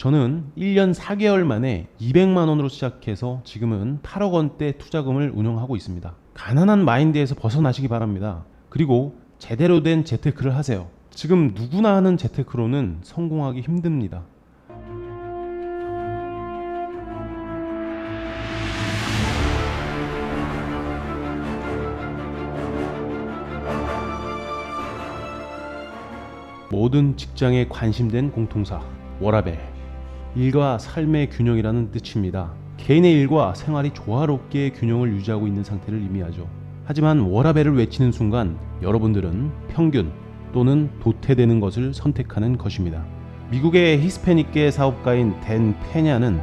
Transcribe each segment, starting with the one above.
저는 1년 4개월 만에 200만 원으로 시작해서 지금은 8억 원대 투자금을 운영하고 있습니다. 가난한 마인드에서 벗어나시기 바랍니다. 그리고 제대로 된 재테크를 하세요. 지금 누구나 하는 재테크로는 성공하기 힘듭니다. 모든 직장에 관심된 공통사 워라벨 일과 삶의 균형이라는 뜻입니다. 개인의 일과 생활이 조화롭게 균형을 유지하고 있는 상태를 의미하죠. 하지만 워라벨을 외치는 순간 여러분들은 평균 또는 도태되는 것을 선택하는 것입니다. 미국의 히스패닉계 사업가인 댄 페냐는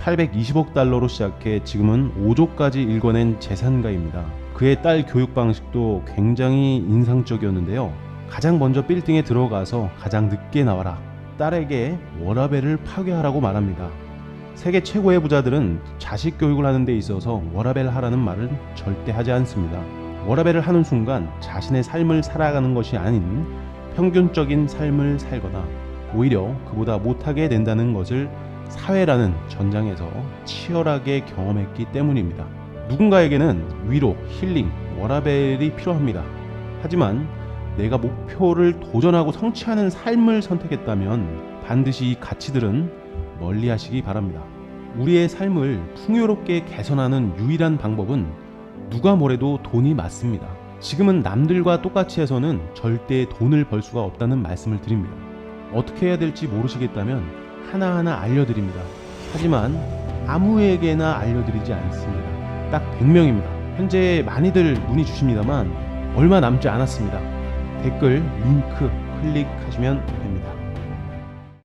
820억 달러로 시작해 지금은 5조까지 일궈낸 재산가입니다. 그의 딸 교육 방식도 굉장히 인상적이었는데요. 가장 먼저 빌딩에 들어가서 가장 늦게 나와라. 딸에게 워라벨을 파괴하라고 말합니다. 세계 최고의 부자들은 자식 교육을 하는 데 있어서 워라벨 하라는 말을 절대 하지 않습니다. 워라벨을 하는 순간 자신의 삶을 살아가는 것이 아닌 평균적인 삶을 살거나 오히려 그보다 못하게 된다는 것을 사회라는 전장에서 치열하게 경험했기 때문입니다. 누군가에게는 위로, 힐링, 워라벨이 필요합니다. 하지만 내가 목표를 도전하고 성취하는 삶을 선택했다면 반드시 이 가치들은 멀리 하시기 바랍니다. 우리의 삶을 풍요롭게 개선하는 유일한 방법은 누가 뭐래도 돈이 맞습니다. 지금은 남들과 똑같이 해서는 절대 돈을 벌 수가 없다는 말씀을 드립니다. 어떻게 해야 될지 모르시겠다면 하나하나 알려드립니다. 하지만 아무에게나 알려드리지 않습니다. 딱 100명입니다. 현재 많이들 문의 주십니다만 얼마 남지 않았습니다. 댓글 링크 클릭하시면